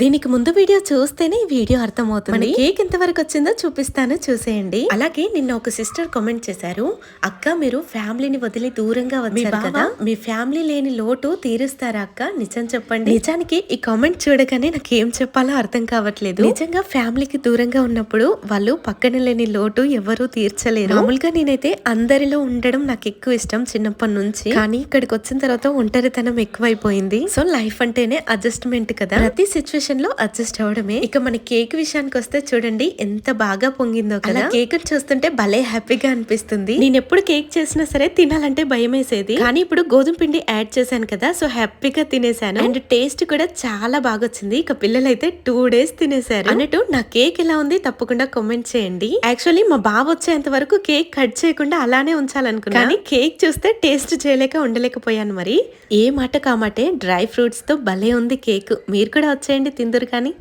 దీనికి ముందు వీడియో చూస్తేనే ఈ వీడియో అర్థమవుతుంది. కేక్ ఎంతవరకు వచ్చిందో చూపిస్తాను చూసేయండి. అలాగే నిన్న ఒక సిస్టర్ కామెంట్ చేశారు అక్క మీరు ఫ్యామిలీని వదిలి దూరంగా వచ్చారు కదా మీ ఫ్యామిలీ లేని లోటు తీరుస్తారా అక్క? నిజం చెప్పండి. నిజానికి ఈ కామెంట్ చూడగానే నాకు ఏం చెప్పాలో అర్థం కావట్లేదు. నిజంగా ఫ్యామిలీకి దూరంగా ఉన్నప్పుడు వాళ్ళు పక్కన లేని లోటు ఎవరూ తీర్చలేరు. మామూలుగా నేనైతే అందరిలో ఉండడం నాకు ఎక్కువ ఇష్టం చిన్నప్పటి నుంచి. కానీ ఇక్కడికి వచ్చిన తర్వాత ఒంటరితనం ఎక్కువైపోయింది. సో లైఫ్ అంటేనే అడ్జస్ట్మెంట్ కదా. ప్రతి సిచ్యువేషన్ లో అడ్జస్ట్ అవడమే ఇక మన కేక్ విషయానికి వస్తే చూడండి ఎంత బాగా పొంగిందో కదా. కేక్ చూస్తుంటే భలే హ్యాపీగా అనిపిస్తుంది. నేను ఎప్పుడు కేక్ చేసినా సరే తినాలంటే భయం వేసేది కానీ ఇప్పుడు గోధుమ పిండి యాడ్ చేశాను కదా సో హ్యాపీగా తినేసాను అండ్ టేస్ట్ కూడా చాలా బాగా వచ్చింది ఇక పిల్లలు అయితే టూ డేస్ తినేశారు. అన్నట్టు నా కేక్ ఎలా ఉంది తప్పకుండా కామెంట్ చేయండి. యాక్చువల్లీ మా బాబు వచ్చేంత వరకు కేక్ కట్ చేయకుండా అలానే ఉంచాలనుకున్నా. కానీ కేక్ చూస్తే టేస్ట్ చేయలేక ఉండలేకపోయాను మరి. ఏ మాట కామాటే డ్రై ఫ్రూట్స్తో భలే ఉంది కేక్ మీరు కూడా వచ్చేయండి తిందురు కానీ